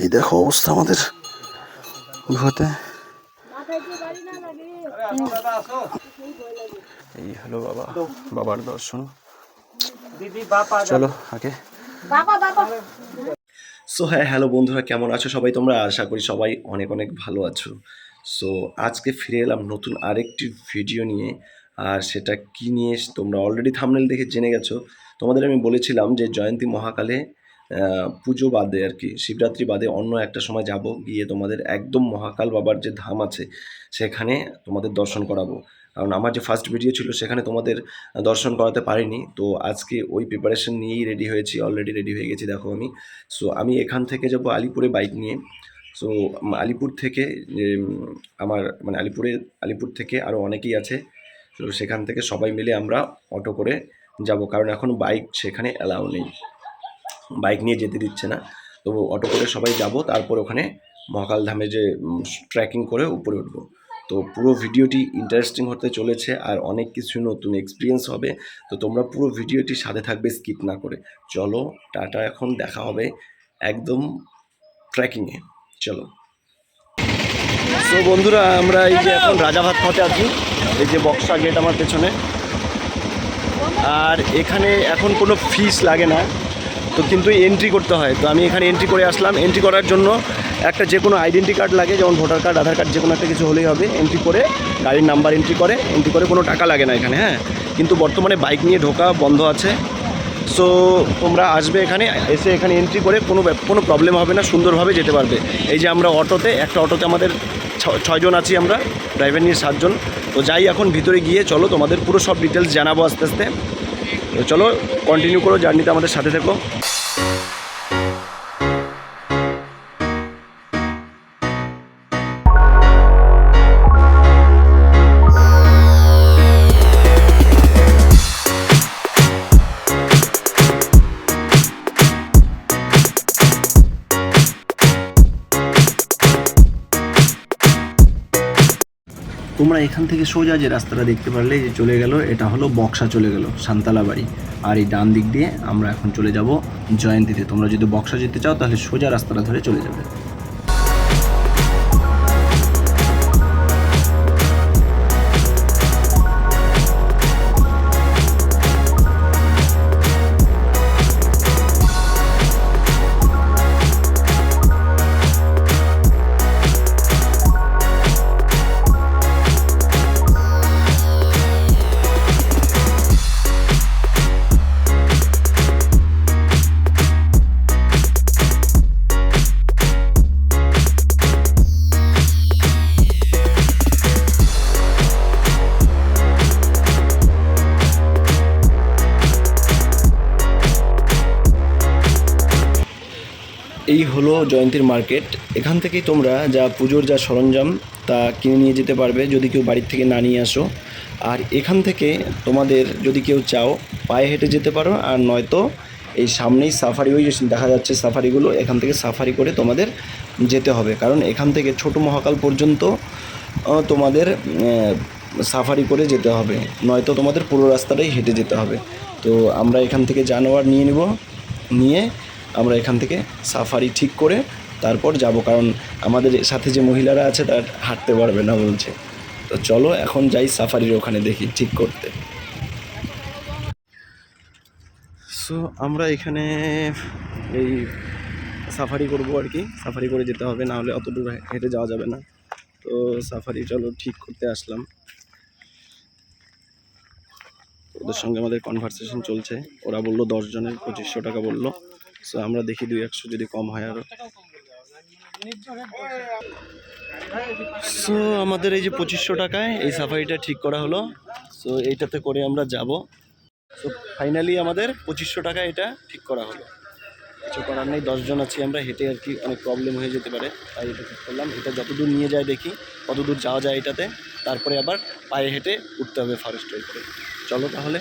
এই দেখো অবস্থা আমাদের গুহাতে। এই হলো বাবা, বাবার দর্শন। চলো আগে। সো হ্যাঁ হ্যালো বন্ধুরা, কেমন আছো সবাই? তোমরা আশা করি সবাই অনেক অনেক ভালো আছো। সো আজকে ফিরে এলাম নতুন আরেকটি ভিডিও নিয়ে। আর সেটা কি নিয়ে, তোমরা অলরেডি থামনেল দেখে জেনে গেছো। তোমাদের আমি বলেছিলাম যে জয়ন্তী মহাকালে পুজো বাদে আর কি, শিবরাত্রি বাদে অন্য একটা সময় যাব, গিয়ে তোমাদের একদম মহাকাল বাবার যে ধাম আছে, সেখানে তোমাদের দর্শন করাবো। কারণ আমার যে ফার্স্ট ভিডিও ছিল, সেখানে তোমাদের দর্শন করাতে পারিনি, তো আজকে ওই প্রিপারেশন নিয়েই রেডি হয়েছি অলরেডি রেডি হয়ে গেছি দেখো আমি। সো আমি এখান থেকে যাব আলিপুরে বাইক নিয়ে। সো আলিপুর থেকে আমার মানে আলিপুরে, আলিপুর থেকে আরও অনেকেই আছে। তো সেখান থেকে সবাই মিলে আমরা অটো করে যাব, কারণ এখন বাইক সেখানে অ্যালাউ নেই। বাইক নিয়ে যেতে দিচ্ছে না। তো অটো করে সবাই যাব, তারপর ওখানে মহাকাল ধামে যে ট্রেকিং করে উপরে উঠবো। তো পুরো ভিডিওটি ইন্টারেস্টিং হতে চলেছে আর অনেক কিছু নতুন এক্সপিরিয়েন্স হবে। তো তোমরা পুরো ভিডিওটি সাথে থাকবে স্কিপ না করে। চলো, টাটা, এখন দেখা হবে একদম ট্রেকিংয়ে চলো। তো বন্ধুরা, আমরা এই যে এখন রাজাভাত খাতে আছি। এই যে বক্সা গেট আমার পেছনে। আর এখানে এখন কোনো ফিস লাগে না। তো কিন্তু এন্ট্রি করতে হয়। তো আমি এখানে এন্ট্রি করে আসলাম। এন্ট্রি করার জন্য একটা যে কোনো আইডেন্টি কার্ড লাগে, যেমন ভোটার কার্ড আধার কার্ড যে কোনো একটা কিছু হলেই হবে। এন্ট্রি করে গাড়ির নাম্বার এন্ট্রি করে। এন্ট্রি করে কোনো টাকা লাগে না এখানে হ্যাঁ? কিন্তু বর্তমানে বাইক নিয়ে ঢোকা বন্ধ আছে। সো তোমরা আসবে এখানে, এসে এখানে এন্ট্রি করে কোনো কোনো প্রবলেম হবে না, সুন্দরভাবে যেতে পারবে। এই যে আমরা অটোতে, একটা অটোতে আমাদের ছয়জন আছি আমরা ড্রাইভার নিয়ে সাতজন। তো যাই এখন ভিতরে গিয়ে, চলো তোমাদের পুরো সব ডিটেলস জানাব আস্তে আস্তে। চলো কন্টিনিউ করো জার্নিতে আমাদের সাথে থেকো। তোমরা এখান থেকে সোজা যে রাস্তাটা দেখতে পারলে, যে চলে গেল, এটা হলো বক্সা চলে গেল, সান্তালা বাড়ি। আর এই ডান দিক দিয়ে আমরা এখন চলে যাব জয়ন্তীতে। তোমরা যদি বক্সা যেতে চাও, তাহলে সোজা রাস্তাটা ধরে চলে যাবে। এই হলো জয়ন্তীর মার্কেট। এখান থেকেই তোমরা যা পুজোর যা সরঞ্জাম, তা কিনে নিয়ে যেতে পারবে যদি কেউ বাড়ির থেকে না নিয়ে আসো। আর এখান থেকে তোমাদের যদি কেউ চাও, পায়ে হেঁটে যেতে পারো, আর নয়তো এই সামনেই সাফারি, ওই দেখা যাচ্ছে সাফারিগুলো, এখান থেকে সাফারি করে তোমাদের যেতে হবে। কারণ এখান থেকে ছোট মহাকাল পর্যন্ত তোমাদের সাফারি করে যেতে হবে। নয়তো তোমাদের পুরো রাস্তাটাই হেঁটে যেতে হবে। তো আমরা এখান থেকে জানোয়ার নিয়ে নিব, নিয়ে আমরা এখান থেকে সাফারি ঠিক করে তারপর যাব। কারণ আমাদের সাথে যে মহিলারা আছে, তার হাঁটতে পারবে না বলছে। তো চলো এখন যাই সাফারির ওখানে দেখি ঠিক করতে। সো আমরা এখানে এই সাফারি করব আর কি। সাফারি করে যেতে হবে, না হলে অত দূর হেঁটে যাওয়া যাবে না। তো সাফারি চলো ঠিক করতে আসলাম। ওদের সঙ্গে আমাদের কনভারসেশন চলছে। ওরা বলল দশজনের পঁচিশশো টাকা বলল। সো আমরা দেখি দুই একশো যদি কম হয় আরও সো আমাদের এই যে পঁচিশশো টাকায় এই সাফারিটা ঠিক করা হলো। সো এইটাতে করে আমরা যাব। সো ফাইনালি আমাদের পঁচিশশো টাকায় এটা ঠিক করা হলো। কিছু করার নেই, দশজন আছি আমরা, হেঁটে আর কি অনেক প্রবলেম হয়ে যেতে পারে। তাই এটা ঠিক করলাম। এটা যতদূর নিয়ে যায় দেখি কতদূর যাওয়া যায় এটাতে। তারপরে আবার পায়ে হেঁটে উঠতে হবে ফরেস্ট করে চলো তাহলে।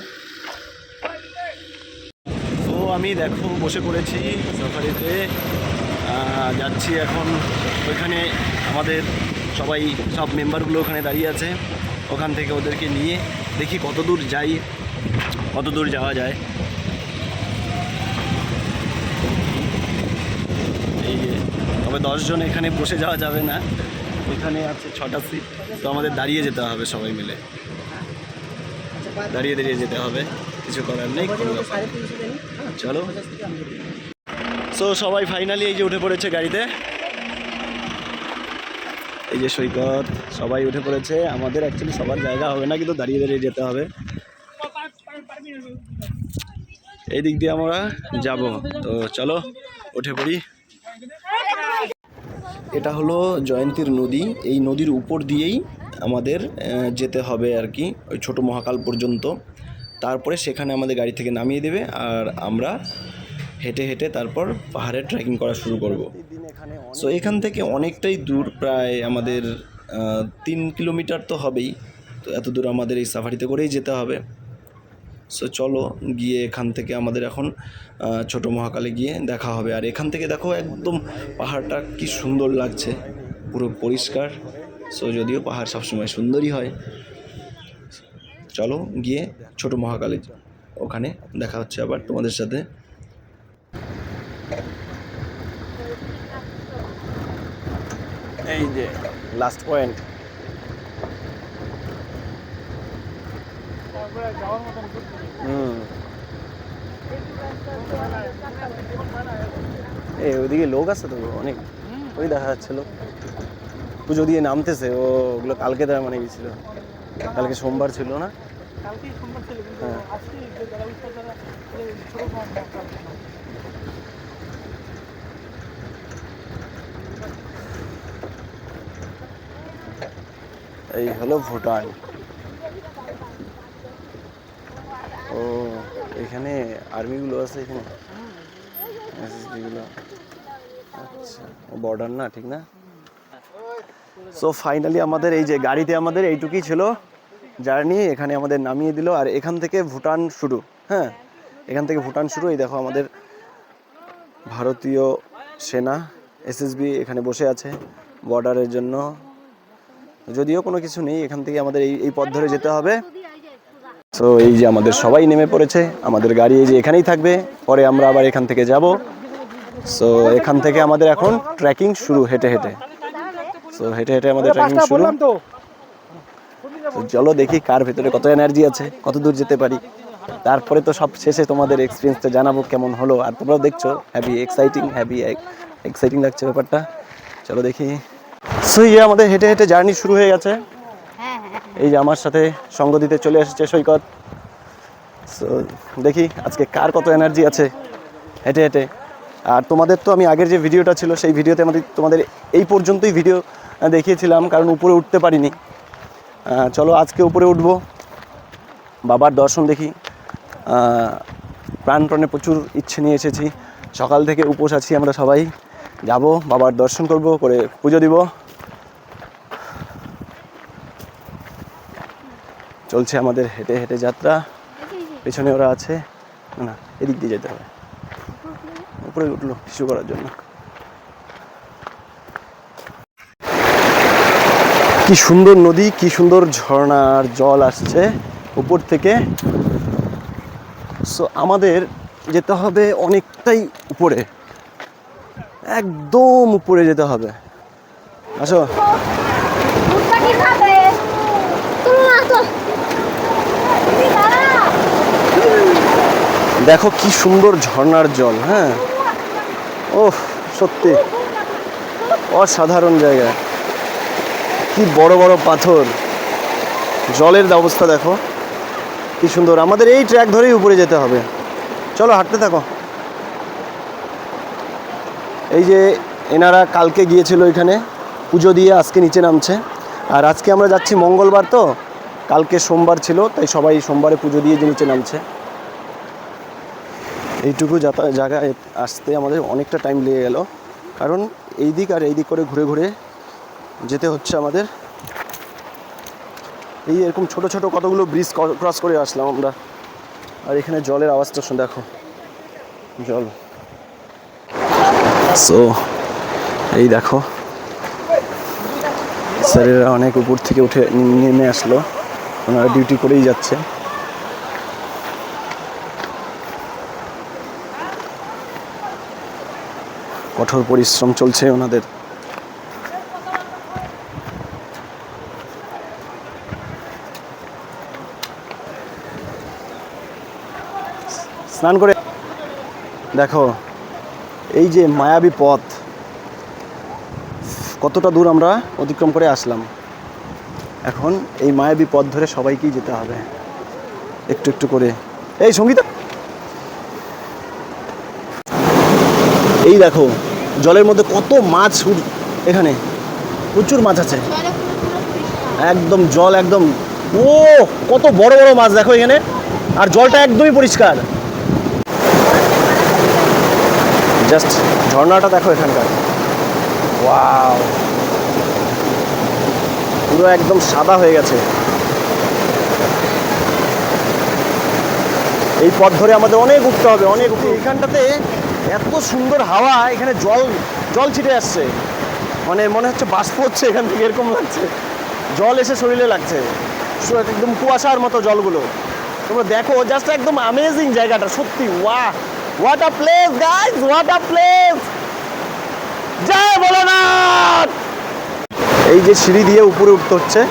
আমি দেখো, বসে পড়েছি সাফারিতে যাচ্ছি এখন ওইখানে আমাদের সবাই, সব মেম্বারগুলো ওখানে দাঁড়িয়ে আছে। ওখান থেকে ওদেরকে নিয়ে দেখি কত দূর যাই, কত দূর যাওয়া যায়। এই যে, তবে দশজন এখানে বসে যাওয়া যাবে না। এখানে আছে ছটা সিট তো আমাদের দাঁড়িয়ে যেতে হবে সবাই মিলে। দাঁড়িয়ে দাঁড়িয়ে যেতে হবে। কিছু করার নেই। চলো। সো সবাই ফাইনালি এই যে উঠে পড়েছে গাড়িতে। এই যে সৈকত, সবাই উঠে পড়েছে। আমাদের অ্যাকচুয়ালি সবার জায়গা হবে না, কিন্তু দাঁড়িয়ে দাঁড়িয়ে যেতে হবে। এই দিক দিয়ে আমরা যাব। তো চলো, উঠে পড়ি। এটা হলো জয়ন্তীর নদী। এই নদীর উপর দিয়েই আমাদের যেতে হবে আর কি, ওই ছোটো মহাকাল পর্যন্ত। তারপরে সেখানে আমাদের গাড়ি থেকে নামিয়ে দেবে আর আমরা হেঁটে হেঁটে তারপর পাহাড়ে ট্রেকিং করা শুরু করব। সো এখান থেকে অনেকটাই দূর, প্রায় আমাদের তিন কিলোমিটার তো হবেই। তো এত দূর আমাদের এই সাফারিতে করেই যেতে হবে। সো চলো গিয়ে এখান থেকে আমাদের এখন ছোট মহাকালে গিয়ে দেখা হবে। আর এখান থেকে দেখো একদম পাহাড়টা কি সুন্দর লাগছে। পুরো পরিষ্কার। সো যদিও পাহাড় সবসময় সুন্দরই হয়। চলো গিয়ে ছোট মহাকালে ওখানে দেখা হচ্ছে আবার তোমাদের সাথে। এই যে লাস্ট পয়েন্ট এই ওইদিকে লোক আছে তো অনেক। ওই দেখা যাচ্ছে লোক পুজো দিয়ে নামতেছে ওগুলো কালকে তার মানে গেছিল কালকে সোমবার ছিল না? হ্যাঁ। এই হলো ভুটান। ও এখানে আর্মিগুলো আছে এখানে? আচ্ছা বর্ডার না ঠিক না? সো ফাইনালি আমাদের এই যে গাড়িতে আমাদের এইটুকুই ছিল। জার্নি এখানে আমাদের নামিয়ে দিল, আর এখান থেকে ভুটান শুরু হ্যাঁ? এখান থেকে ভুটান শুরু, এই দেখো আমাদের ভারতীয় সেনা এসএসবি এখানে বসে আছে বর্ডারের জন্য। যদিও কোনো কিছু নেই, এখান থেকে আমাদের এই এই পথ ধরে যেতে হবে। তো এই যে আমাদের সবাই নেমে পড়েছে, আমাদের গাড়ি এই যে এখানেই থাকবে, পরে আমরা আবার এখান থেকে যাব। সো এখান থেকে আমাদের এখন ট্রেকিং শুরু, হেঁটে হেঁটে। সো হেঁটে হেঁটে আমাদের ট্রেকিং শুরু। চলো দেখি কার ভেতরে কত এনার্জি আছে কত দূর যেতে পারি। তারপরে তো সব শেষে তোমাদের এক্সপিরিয়েন্সটা জানাব কেমন হলো। আর তোমরাও দেখছ হ্যাভি এক্সাইটিং হ্যাভি এক্সাইটিং লাগছে ব্যাপারটা। চলো দেখি। সো ইয়ে আমাদের হেঁটে হেঁটে জার্নি শুরু হয়ে গেছে। এই যে আমার সাথে সঙ্গ দিতে চলে এসেছে সৈকত। সো দেখি আজকে কার কত এনার্জি আছে হেঁটে হেঁটে। আর তোমাদের তো আমি আগের যে ভিডিওটা ছিল সেই ভিডিওতে আমাদের তোমাদের এই পর্যন্তই ভিডিও দেখিয়েছিলাম কারণ উপরে উঠতে পারিনি। চলো আজকে উপরে উঠব। বাবার দর্শন দেখি। আহ, প্রাণপ্রাণে প্রচুর ইচ্ছে নিয়ে এসেছি। সকাল থেকে উপোস আছি আমরা সবাই। যাব বাবার দর্শন করব করে পুজো দিব। চলছে আমাদের হেঁটে হেঁটে যাত্রা। পেছনে ওরা আছে। না এদিক দিয়ে যেতে হবে। উপরে উঠল কিছু করার জন্য। কি সুন্দর নদী, কি সুন্দর ঝর্ণার জল আসছে উপর থেকে। সো আমাদের যেতে হবে অনেকটাই উপরে। একদম উপরে যেতে হবে। আসো। দেখো কি সুন্দর ঝর্ণার জল হ্যাঁ? ও সত্যি। অসাধারণ জায়গা। কি বড় বড় পাথর। জলের ব্যবস্থা দেখো, কি সুন্দর। আমাদের এই ট্র্যাক ধরেই উপরে যেতে হবে। চলো হাঁটতে থাকো। এই যে এনারা কালকে গিয়েছিল এখানে, পুজো দিয়ে আজকে নিচে নামছে। আর আজকে আমরা যাচ্ছি মঙ্গলবার তো, কালকে সোমবার ছিল, তাই সবাই সোমবারে পুজো দিয়ে যে নিচে নামছে। এইটুকু জায়গায় আসতে আমাদের অনেকটা টাইম লেগে গেল। কারণ এই দিক আর এই দিক করে ঘুরে ঘুরে যেতে হচ্ছে আমাদের। এই এরকম ছোট ছোট কতগুলো ব্রিজ ক্রস করে আসলাম আমরা। আর এখানে জলের আওয়াজটা শুনে, দেখো। জল। সো এই দেখো। স্যারেরা অনেক উপর থেকে উঠে নেমে আসলো। ওনারা ডিউটি করেই যাচ্ছে। কঠোর পরিশ্রম চলছে ওনাদের। স্নান করে দেখো, এই যে মায়াবী পথ, কতটা দূর আমরা অতিক্রম করে আসলাম। এখন এই মায়াবী পথ ধরে সবাইকেই যেতে হবে। একটু একটু করে। এই সঙ্গীতা! এই দেখো, জলের মধ্যে কত মাছ এখানে প্রচুর মাছ আছে। একদম জল, একদম, ও, কত বড় বড় মাছ দেখো এখানে। আর জলটা একদমই পরিষ্কার। জাস্ট ঝর্ণাটা দেখো এখানকার। ওয়াও। পুরো একদম সাদা হয়ে গেছে। এই পথ ধরে আমাদের অনেক উঠতে হবে, অনেক উঠতে এখানটাতে এত সুন্দর হাওয়া, এখানে জল জল ছিটে আসছে। মানে মনে হচ্ছে বাষ্প হচ্ছে এখান থেকে, এরকম লাগছে। জল এসে শরীরে লাগছে। একদম কুয়াশার মতো জলগুলো। তোমরা দেখো, জাস্ট একদম আমেজিং জায়গাটা, সত্যি ওয়া what a place guys what a place Jai Bholanath! এই যে সিঁড়ি দিয়ে উপরে উঠতে হচ্ছে।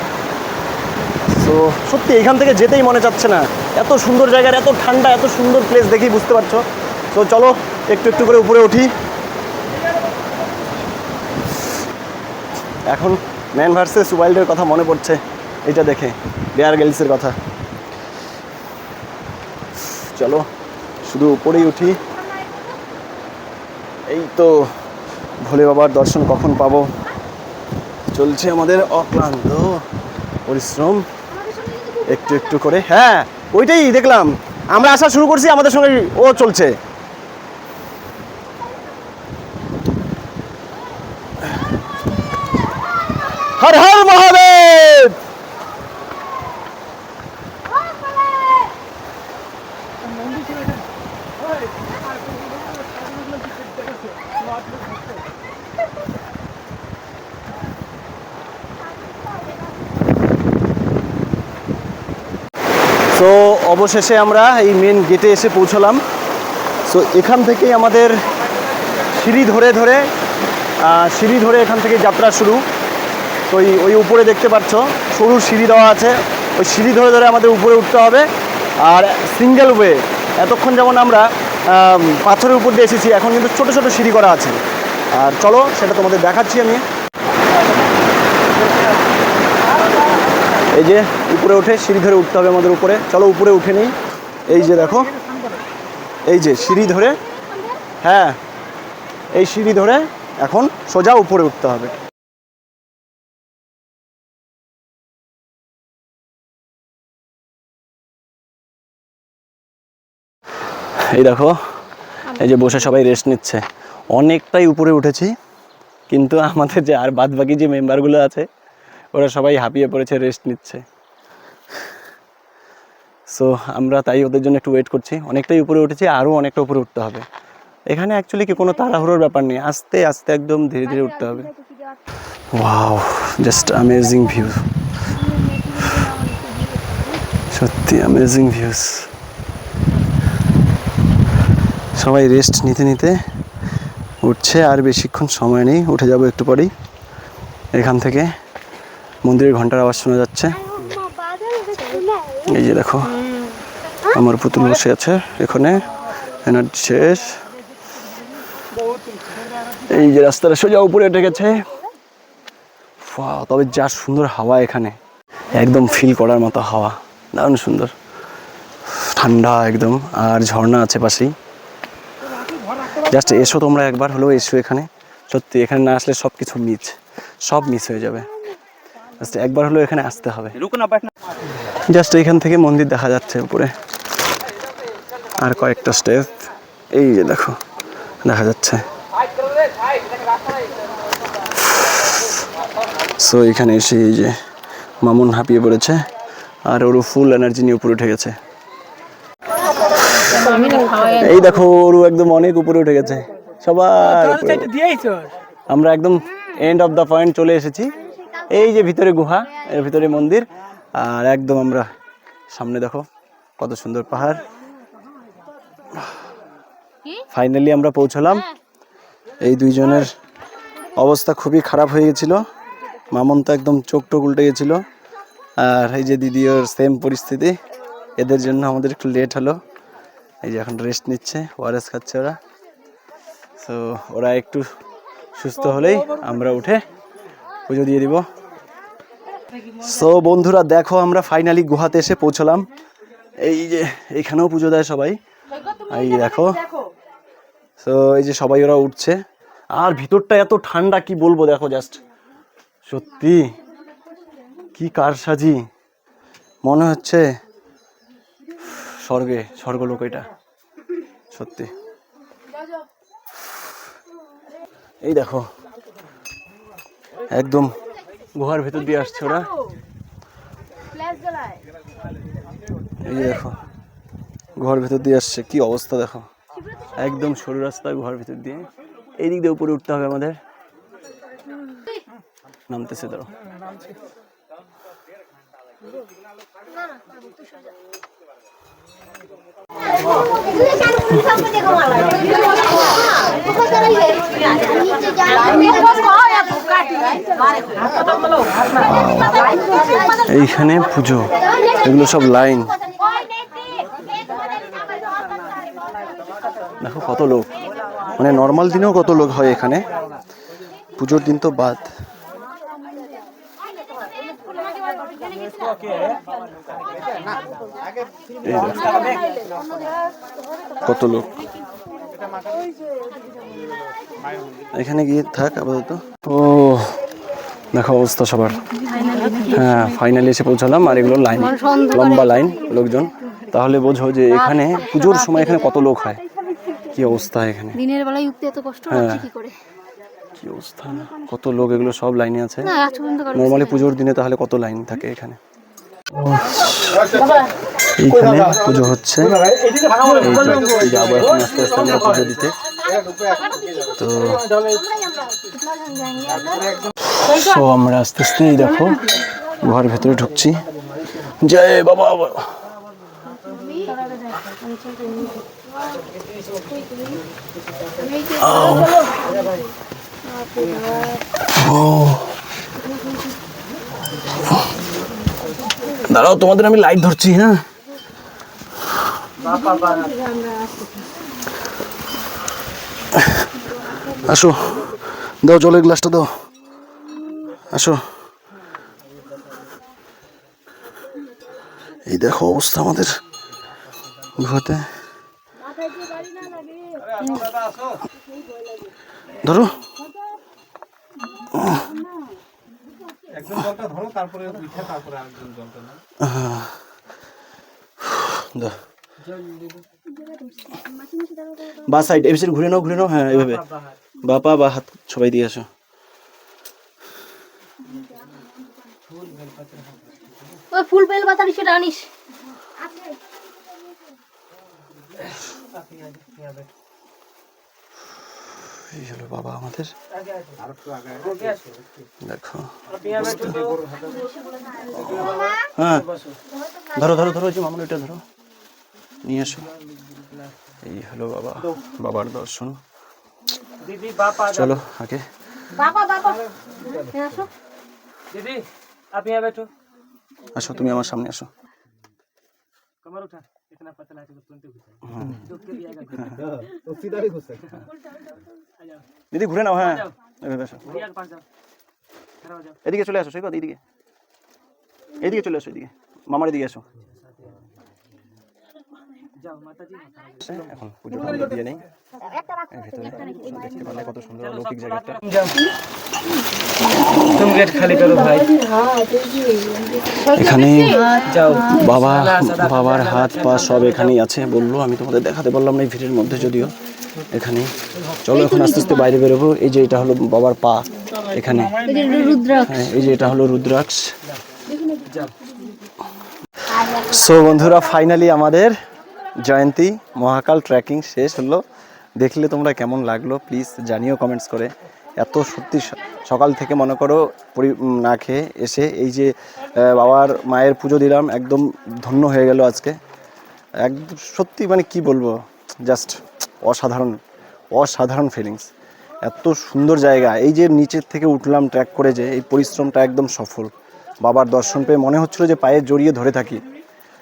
তো সত্যি এখান থেকে যেতেই মনে চাচ্ছে না। এত সুন্দর জায়গার এত ঠান্ডা এত সুন্দর প্লেস দেখেই বুঝতে পারছ। তো চলো একটু একটু করে উপরে উঠি। এখন ম্যান ভার্সেস ওয়াইল্ডের কথা মনে পড়ছে। এটা দেখে। বেয়ার গেলসের কথা। চলো। শুধু উপরেই উঠি। এই তো ভোলে বাবার দর্শন কখন পাবো? চলছে আমাদের অক্লান্ত পরিশ্রম। একটু একটু করে। হ্যাঁ ওইটাই দেখলাম। আমরা আসা শুরু করছি, আমাদের সঙ্গে ও চলছে হর হর মহাদেব মন্দির ছিল এখানে ওই, আর কোনো কোনো সাধুগুলো কি দেখেছ? লোহাগুলো থাকতো। তো অবশেষে আমরা এই মেন গেটে এসে পৌঁছলাম। সো এখান থেকেই আমাদের সিঁড়ি ধরে ধরে সিঁড়ি ধরে এখান থেকে যাত্রা শুরু। তো ওই ওই উপরে দেখতে পাচ্ছ, সরু সিঁড়ি দেওয়া আছে। ওই সিঁড়ি ধরে ধরে আমাদের উপরে উঠতে হবে। আর সিঙ্গেল ওয়ে এতক্ষণ যেমন আমরা পাথরের উপর দিয়ে এসেছি, এখন কিন্তু ছোট ছোট সিঁড়ি করা আছে। আর চলো, সেটা তোমাদের দেখাচ্ছি আমি। এই যে উপরে উঠে সিঁড়ি ধরে উঠতে হবে আমাদের উপরে। চলো উপরে উঠে নিই। এই যে দেখো, এই যে সিঁড়ি ধরে হ্যাঁ এই সিঁড়ি ধরে এখন সোজা উপরে উঠতে হবে। এই দেখো, এই যে বসে সবাই রেস্ট নিচ্ছে। অনেকটাই উপরে উঠেছি, কিন্তু আমাদের যে আর বাদ বাকি যে মেম্বারগুলো আছে ওরা সবাই হাঁপিয়ে পড়েছে রেস্ট নিচ্ছে। সো আমরা তাই ওদের জন্য একটু ওয়েট করছি। অনেকটাই উপরে উঠেছি, আরও অনেকটা উপরে উঠতে হবে। এখানে অ্যাকচুয়ালি কি কোনো তাড়াহুড়োর ব্যাপার নেই, আস্তে আস্তে একদম ধীরে ধীরে উঠতে হবে। ওয়াও জাস্ট অ্যামেজিং ভিউ সত্যি অ্যামেজিং ভিউস সবাই রেস্ট নিতে নিতে উঠছে, আর বেশিক্ষণ সময় নেই, উঠে যাব একটু পরেই, এখান থেকে। মন্দিরের ঘণ্টার আওয়াজ শোনা যাচ্ছে। এই যে দেখো, আমার পুতুল বসে আছে এখানে। এনার্জি শেষ। এই যে রাস্তাটা সোজা উপরে উঠে গেছে তবে যা সুন্দর হাওয়া এখানে। একদম ফিল করার মতো হাওয়া। দারুণ সুন্দর। ঠান্ডা একদম, আর ঝর্ণা আছে পাশেই। জাস্ট এসো তোমরা একবার, হলেও এসো এখানে। সত্যি, এখানে না আসলে সব কিছু মিস সব মিস হয়ে যাবে। জাস্ট একবার হলেও এখানে আসতে হবে। জাস্ট এখান থেকে মন্দির দেখা যাচ্ছে উপরে। আর কয়েকটা স্টেপ এই যে দেখো দেখা যাচ্ছে। সো এখানে এসে এই যে মামুন হাঁপিয়ে পড়েছে আর ওরও ফুল এনার্জি নিয়ে উপরে উঠে গেছে। এই দেখো ওরু একদম অনেক উপরে উঠে গেছে। সবার আমরা একদম এন্ড অফ দ্য পয়েন্ট চলে এসেছি। এই যে ভিতরে গুহা এর ভিতরে মন্দির আর একদম আমরা সামনে দেখো কত সুন্দর পাহাড়। ফাইনালি আমরা পৌঁছলাম। এই দুইজনের অবস্থা খুবই খারাপ হয়ে গেছিল। মামন তো একদম চোখ টোক উল্টে গেছিল। আর এই যে দিদি ওর সেম পরিস্থিতি এদের জন্য আমাদের একটু লেট হলো। এই যে এখন রেস্ট নিচ্ছে ওআরএস খাচ্ছে ওরা। তো ওরা একটু সুস্থ হলেই আমরা উঠে পুজো দিয়ে দিব। সো বন্ধুরা দেখো আমরা ফাইনালি গুহাতে এসে পৌঁছলাম। এই যে এখানেও পুজো দেয় সবাই। এই দেখো। সো এই যে সবাই ওরা উঠছে। আর ভিতরটা এত ঠান্ডা কি বলব দেখো জাস্ট সত্যি কি কারসাজি। মনে হচ্ছে স্বর্গে স্বর্গলোক এটা। সত্যি। এই দেখো একদম গুহার ভেতর দিয়ে আসছে ওরা এই যে দেখো, গুহার ভেতর দিয়ে আসছে। কি অবস্থা দেখো। একদম সরু রাস্তা গুহার ভেতর দিয়ে। এই দিক দিয়ে উপরে উঠতে হবে আমাদের। নামতেছে, ধরো। এইখানে পুজো। এগুলো সব লাইন। দেখো কত লোক। মানে নর্মাল দিনেও কত লোক হয় এখানে। পুজোর দিন তো বাদ। কত লোক। এখানে গিয়ে থাক, আপাতত। ও দেখো অবস্থা সবার। হ্যাঁ ফাইনালি এসে পৌঁছালাম আর এগুলো লাইন লম্বা লাইন লোকজন। তাহলে বোঝো যে এখানে পুজোর সময় এখানে কত লোক হয়? কি অবস্থা এখানে? দিনের বেলায় উঠতে এত কষ্ট হ্যাঁ। হচ্ছে কি করে? কি অবস্থা? কত লোক এগুলো সব লাইনে আছে? নর্মালি পুজোর দিনে তাহলে কত লাইন থাকে এখানে? এইখানে পুজো হচ্ছে। যাব এখন আস্তে আস্তে আমরা পুজো দিতে। তো সো আমরা আস্তে আস্তে দেখো, ঘর ভেতরে ঢুকছি। জয় বাবা ও। দাঁড়াও, তোমাদের আমি লাইট ধরছি হ্যাঁ? আসো, দাও জলের গ্লাসটা দাও। আসো। এই দেখো অবস্থা আমাদের গুহাতে। ধরো। একজন জলটা ধরো তারপরে উঠে তারপরে আরেকজন জলটা নাও। দাও বা সাইড এ ঘুরে নাও ঘুরে নাও হ্যাঁ এইভাবে। বাপা বা হাত। সবাই দিয়ে আসো। ওই ফুল বেল পাতারি সেটা আনিস এই হলো বাবা আমাদের। দেখো। হ্যাঁ ধরো ধরো ধরো যে মামুন এটা ধরো। নিয়ে এসো। এই হলো বাবা বাবার দর্শন। চলো আগে। আসো। তুমি আমার সামনে আসো। কমার উঠা इतना पतला है तो तुरंत घुसा दुख के भी आएगा तो सीधा ही घुसा দিদি ঘুরে নাও হ্যাঁ এভাবে আসো भैया के पास जाओ खड़ा हो जाओ এদিকে চলে আসো সৈকত এইদিকে এইদিকে চলে আসো এদিকে মামার এদিকে আসো जाओ माता जी এখানে বাবা বাবার হাত পা সব এখানেই আছে। বলল আমি তোমাদের দেখাতে পারলাম না এই ভিড়ের মধ্যে যদিও। এখানে। চলো এখন আস্তে আস্তে বাইরে বেরোবো। এই যে এটা হলো বাবার পা। এখানে। এই যে এটা হ্যাঁ, হলো রুদ্রাক্ষ। সো বন্ধুরা ফাইনালি আমাদের জয়ন্তী, মহাকাল ট্রেকিং শেষ হলো। দেখলে তোমরা কেমন লাগল? প্লিজ জানিও কমেন্টস করে। এত সত্যি সকাল থেকে মনে করো না খেয়ে এসে এই যে বাবার মায়ের পুজো দিলাম, একদম ধন্য হয়ে গেল আজকে। একদম সত্যি মানে কি বলব? জাস্ট অসাধারণ অসাধারণ ফিলিংস এত সুন্দর জায়গা। এই যে নিচের থেকে উঠলাম ট্র্যাক করে যে, এই পরিশ্রমটা একদম সফল। বাবার দর্শন পেয়ে মনে হচ্ছিল যে পায়ে জড়িয়ে ধরে থাকি।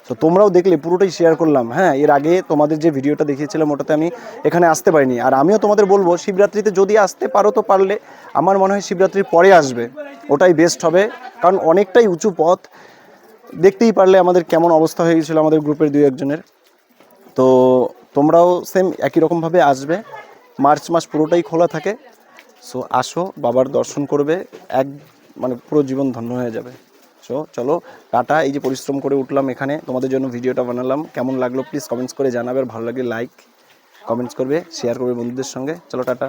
তো তোমরাও দেখলে, পুরোটাই শেয়ার করলাম। হ্যাঁ এর আগে তোমাদের যে ভিডিওটা দেখিয়েছিলাম, ওটাতে আমি এখানে আসতে পারিনি। আর আমিও তোমাদের বলব, শিবরাত্রিতে যদি আসতে পারো তো পারলে, আমার মনে হয় শিবরাত্রির পরে আসবে। ওটাই বেস্ট হবে। কারণ অনেকটাই উঁচু পথ। দেখতেই পারলে আমাদের কেমন অবস্থা হয়ে গেছিল আমাদের গ্রুপের দুই একজনের। তো তোমরাও সেম একই রকমভাবে আসবে। মার্চ মাস পুরোটাই খোলা থাকে। সো আসো, বাবার দর্শন করবে। এক মানে পুরো জীবন ধন্য হয়ে যাবে। সো চলো, টাটা, এই যে পরিশ্রম করে উঠলাম এখানে। তোমাদের জন্য ভিডিওটা বানালাম। কেমন লাগল প্লিজ কমেন্টস করে জানাবে। আর ভালো লাগলে লাইক কমেন্টস করবে শেয়ার করবে বন্ধুদের সঙ্গে। চলো, টাটা।